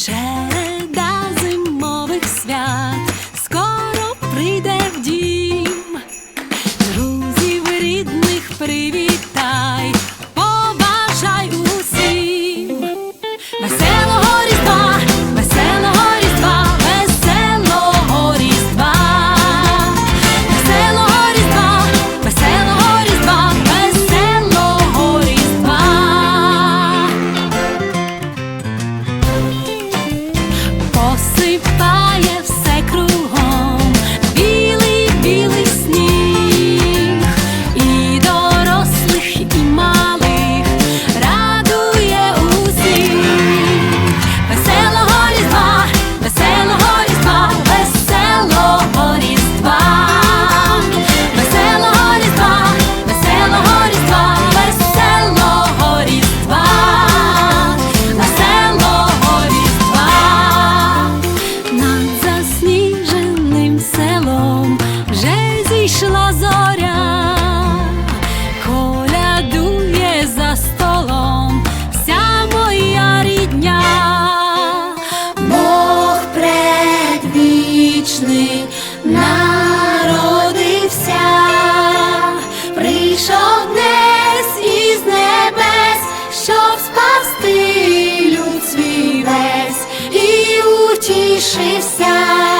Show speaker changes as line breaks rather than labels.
череда зимових свят скоро прийде в дім, друзів рідних привіт. e. десь.